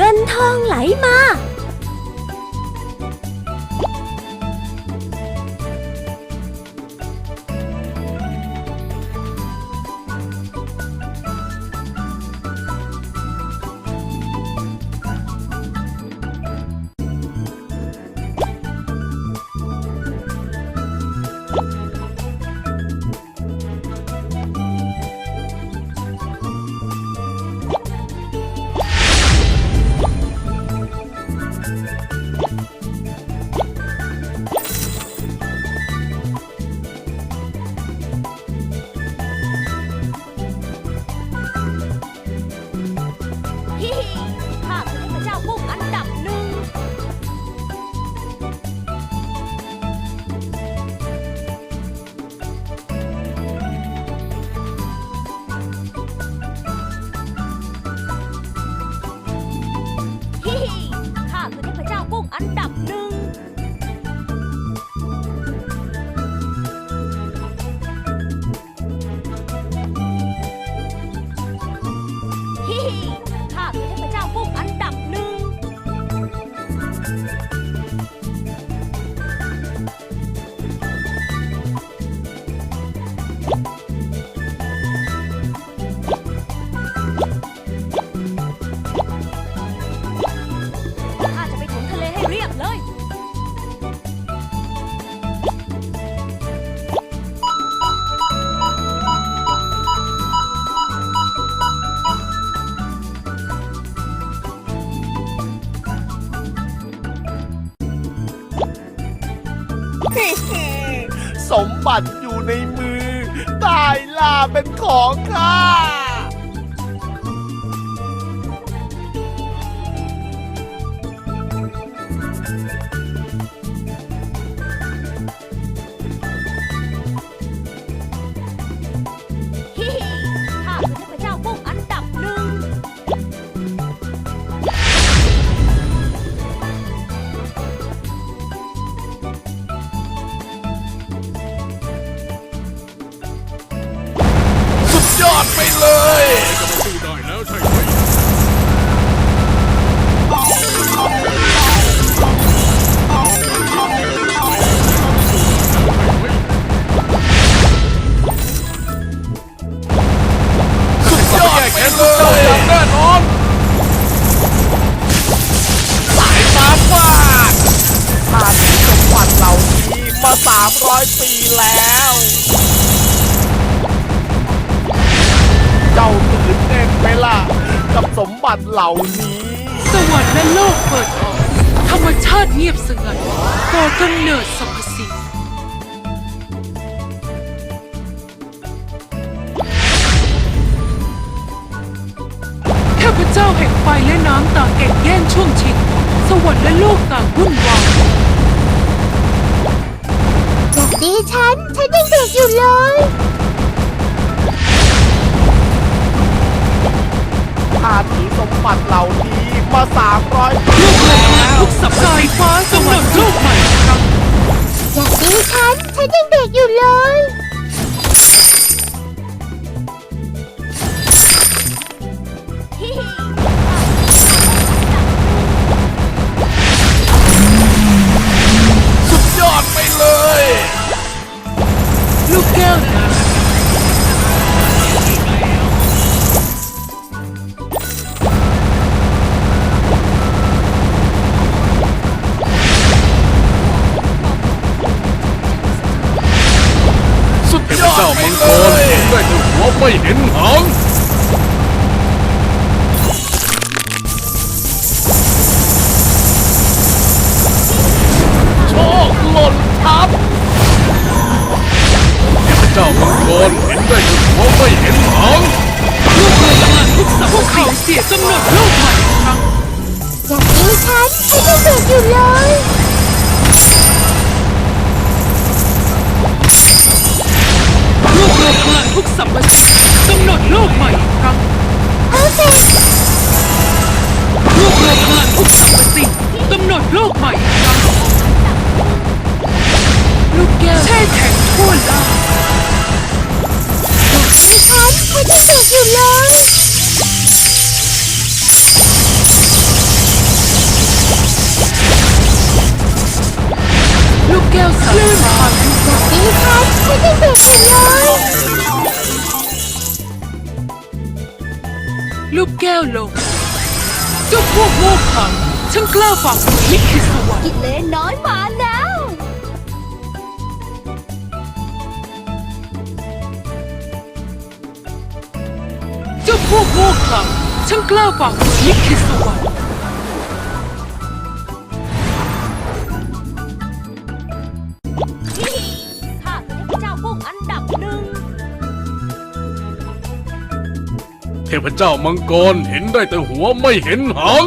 เงินทองไหลมา เลให้เรียบเลย สมบัติอยู่ในมือ ตายล่าเป็นของข้า ไปเลยจะมาสู้ได้แล้วใช่ไหมสุดยอดไปเลยอย่างแน่นอนสายฟ้าฟาดข้ามีสมบัติเหล่านี้มา 300 ปีแล้ว กับสมบัติเหล่านี้ สวรรค์และโลกเปิดออก ธรรมชาติเงียบสงัดก่อกำเนิดสรรพ สมบัติเหล่านี้มา300ปีลูกแรแล้งวทุกสัปดาห์ฟ้าสวรรค์โลกใหม่อีกครั้งจากดีฉัน ฉันยังเด็กอยู่เลยฮิฮิสุดยอดไปเลย ลูกแก้วน้ำ เทยพอดเจ้าไปมังกเลรยเห็นได้ด้วยหัวไม่เห็นหางโชคหล่นทับเทพเจ้ามังกรเห็นได้ด้วยหัวไม่เห็นหางลูกเรือพลังทุกสัปพวกเขาเสียกำหนดโลกใหม่อีกครั้งจากดีฉันฉันยังเด็กอยู่เลย ครับไม่ได้เด็กเลย ลูกแก้วลงเจ้าพวกโง่เขลาฉันกล้าฝ่าฝืนลิขิตสวรรค์กิเลนน้อยมาแล้ว เจ้าพวกโง่เขลาฉันกล้าฝ่าฝืนลิขิตสวรรค์ เทพเจ้ามังกรเห็นได้แต่หัวไม่เห็นหาง